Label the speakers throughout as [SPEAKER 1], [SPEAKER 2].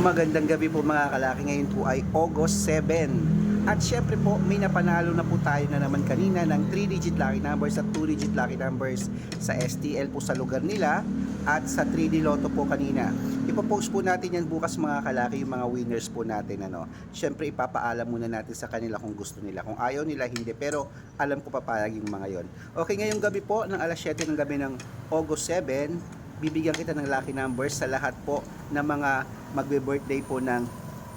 [SPEAKER 1] Magandang gabi po mga kalaki. Ngayon po ay August 7. At syempre po, may napanalo na po tayo na naman kanina ng 3-digit lucky numbers at 2-digit lucky numbers sa STL po sa lugar nila at sa 3D Lotto po kanina. Ipopost po natin yan bukas mga kalaki yung mga winners po natin. Ano. Syempre ipapaalam muna natin sa kanila kung gusto nila. Kung ayaw nila, hindi. Pero alam ko papayag yung mga yon. Okay, ngayong gabi po, ng alas 7 ng gabi ng August 7, bibigyan kita ng lucky numbers sa lahat po ng mga magbe-birthday po ng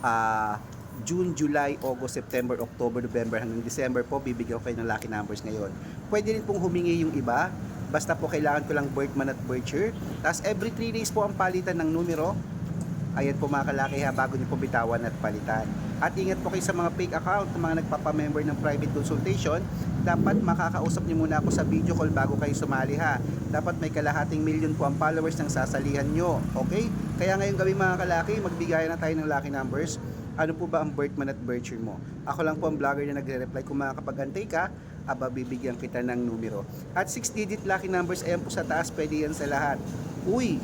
[SPEAKER 1] ah, June, July, August, September, October, November hanggang December po bibigyan ko kayo ng lucky numbers ngayon. Pwede rin pong humingi yung iba. Basta po kailangan ko lang birth month at birth year. Tapos every 3 days po ang palitan ng numero. Ayan po mga kalaki ha, bago niyo po bitawan at palitan. At ingat po kayo sa mga fake account, mga nagpapamember ng private consultation. Dapat makakausap niyo muna ako sa video call bago kayo sumali ha. Dapat may kalahating million po ang followers ng sasalihan nyo. Okay? Kaya ngayong gabi mga kalaki, magbigay na tayo ng lucky numbers. Ano po ba ang birth month at birth year mo? Ako lang po ang vlogger na nagre-reply. Kung makakapag-antay ka, aba bibigyan kita ng numero. At 6-digit lucky numbers, ayan po sa taas, pwede yan sa lahat. Uy,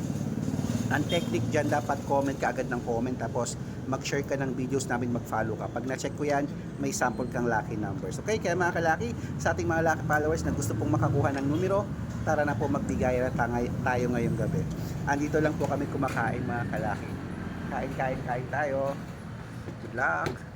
[SPEAKER 1] ang technique dyan, dapat comment ka agad ng comment tapos mag-share ka ng videos namin, mag-follow ka. Pag na-check ko yan, may sample kang lucky numbers. Okay, kaya mga kalaki, sa ating mga lucky followers na gusto pong makakuha ng numero, tara na po magbigay na tayo ngayong gabi. Andito lang po kami kumakain mga kalaki. Kain, kain, kain tayo. Good luck!